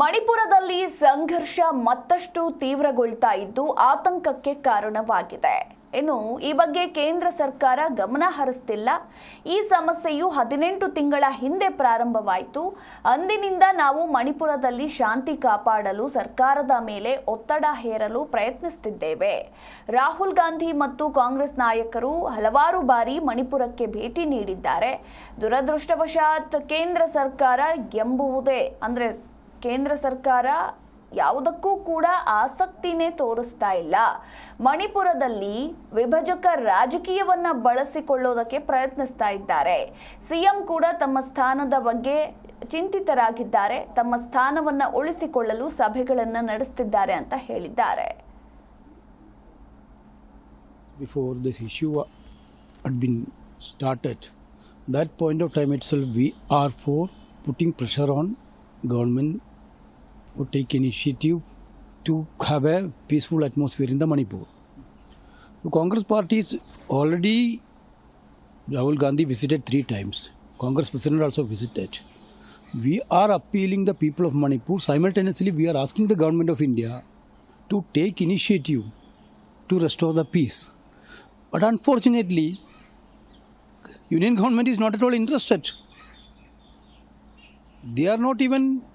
ಮಣಿಪುರದಲ್ಲಿ ಸಂಘರ್ಷ ಮತ್ತಷ್ಟು ತೀವ್ರಗೊಳ್ತಾ ಇದ್ದು ಆತಂಕಕ್ಕೆ ಕಾರಣವಾಗಿದೆ. ಇನ್ನು ಈ ಬಗ್ಗೆ ಕೇಂದ್ರ ಸರ್ಕಾರ ಗಮನ ಹರಿಸ್ತಿಲ್ಲ. ಈ ಸಮಸ್ಯೆಯು ಹದಿನೆಂಟು ತಿಂಗಳ ಹಿಂದೆ ಪ್ರಾರಂಭವಾಯಿತು. ಅಂದಿನಿಂದ ನಾವು ಮಣಿಪುರದಲ್ಲಿ ಶಾಂತಿ ಕಾಪಾಡಲು ಸರ್ಕಾರದ ಮೇಲೆ ಒತ್ತಡ ಹೇರಲು ಪ್ರಯತ್ನಿಸುತ್ತಿದ್ದೇವೆ ರಾಹುಲ್ ಗಾಂಧಿ ಮತ್ತು ಕಾಂಗ್ರೆಸ್ ನಾಯಕರು ಹಲವಾರು ಬಾರಿ ಮಣಿಪುರಕ್ಕೆ ಭೇಟಿ ನೀಡಿದ್ದಾರೆ. ದುರದೃಷ್ಟವಶಾತ್ ಕೇಂದ್ರ ಸರ್ಕಾರ ಎಂಬುವುದೇ ಅಂದ್ರೆ ಕೇಂದ್ರ ಸರ್ಕಾರ ಯಾವುದಕ್ಕೂ ಕೂಡ ಆಸಕ್ತಿನೇ ತೋರಿಸ್ತಾ ಇಲ್ಲ. ಮಣಿಪುರದಲ್ಲಿ ವಿಭಜಕ ರಾಜಕೀಯವನ್ನ ಬಳಸಿಕೊಳ್ಳೋದಕ್ಕೆ ಪ್ರಯತ್ನಿಸ್ತಾ ಇದ್ದಾರೆ. ಸಿಎಂ ಕೂಡ ತಮ್ಮ ಸ್ಥಾನದ ಬಗ್ಗೆ ಚಿಂತಿತರಾಗಿದ್ದಾರೆ. ತಮ್ಮ ಸ್ಥಾನವನ್ನ ಉಳಿಸಿಕೊಳ್ಳಲು ಸಭೆಗಳನ್ನು ನಡೆಸುತ್ತಿದ್ದಾರೆ ಅಂತ ಹೇಳಿದ್ದಾರೆ. Before this issue had been started, that point of time itself we are putting pressure on to take initiative to have a peaceful atmosphere in the manipur. The congress party is already rahul gandhi visited three times. Congress president also visited. We are appealing the people of manipur. Simultaneously we are asking the government of india to take initiative to restore the peace. But unfortunately, Union government is not at all interested. They are not even